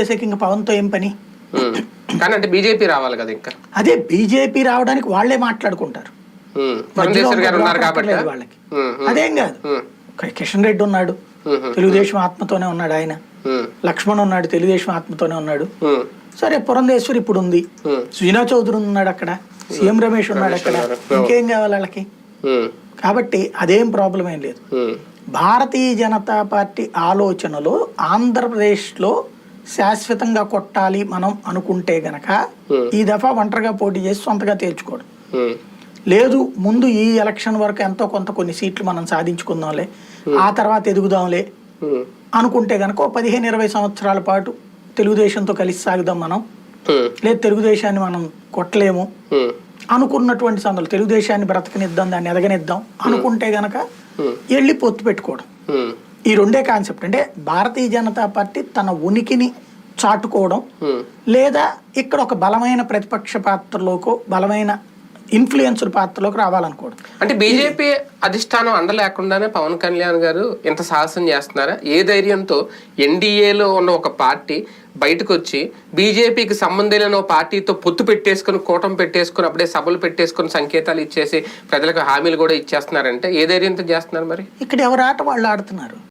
చేసేకి ఇంకా పవన్తో ఏం పని. కానీ అంటే బీజేపీ రావాలి కదా ఇంకా. అదే బీజేపీ రావడానికి వాళ్ళే మాట్లాడుకుంటారు. వాళ్ళకి. అదేం కాదు. కిషన్ రెడ్డి ఉన్నాడు. తెలుగుదేశం ఆత్మతోనే ఉన్నాడు ఆయన. లక్ష్మణ్ ఉన్నాడు తెలుగుదేశం ఆత్మతోనే ఉన్నాడు. సరే పురంధేశ్వరి ఇప్పుడు ఉంది. సుజనా చౌదరి ఉన్నాడు అక్కడ. సీఎం రమేష్ ఉన్నాడు అక్కడ. ఇంకేం కావాలి వాళ్ళకి? కాబట్టి అదేం ప్రాబ్లం ఏం లేదు. భారతీయ జనతా పార్టీ ఆలోచనలో ఆంధ్రప్రదేశ్లో శాశ్వతంగా కొట్టాలి మనం అనుకుంటే గనక. ఈ దఫా ఒంటరిగా పోటీ చేసి సొంతగా తేల్చుకోవడం ఉమ్, లేదు ముందు ఈ ఎలక్షన్ వరకు ఎంతో కొంత కొన్ని సీట్లు మనం సాధించుకుందాంలే ఆ తర్వాత ఎదుగుదాంలే అనుకుంటే గనక పదిహేను ఇరవై సంవత్సరాల పాటు తెలుగుదేశంతో కలిసి సాగుదాం మనం. లేదు తెలుగుదేశాన్ని మనం కొట్టలేము అనుకున్నటువంటి సందర్భాలు తెలుగుదేశాన్ని బ్రతకనిద్దాం దాన్ని ఎదగనిద్దాం అనుకుంటే గనక. వెళ్ళి పొత్తు పెట్టుకోవడం. ఈ రెండే కాన్సెప్ట్ అంటే భారతీయ జనతా పార్టీ తన ఉనికిని చాటుకోవడం. లేదా ఇక్కడ ఒక బలమైన ప్రతిపక్ష పాత్రలోకో బలమైన ఇన్ఫ్లుయెన్సర్ పాత్రలోకి రావాలనుకోవడం. అంటే బీజేపీ అధిష్టానం అండ లేకుండానే పవన్ కళ్యాణ్ గారు ఇంత సాహసం చేస్తున్నారా? ఏ ధైర్యంతో ఎన్డీఏలో ఉన్న ఒక పార్టీ బయటకు వచ్చి బీజేపీకి సంబంధం లేని పార్టీతో పొత్తు పెట్టేసుకుని కూటమి పెట్టేసుకుని అప్పుడే సభలు పెట్టేసుకుని సంకేతాలు ఇచ్చేసి ప్రజలకు హామీలు కూడా ఇచ్చేస్తున్నారంటే ఏ ధైర్యంతో చేస్తున్నారు మరి? ఇక్కడ ఎవరి ఆట వాళ్ళు ఆడుతున్నారు?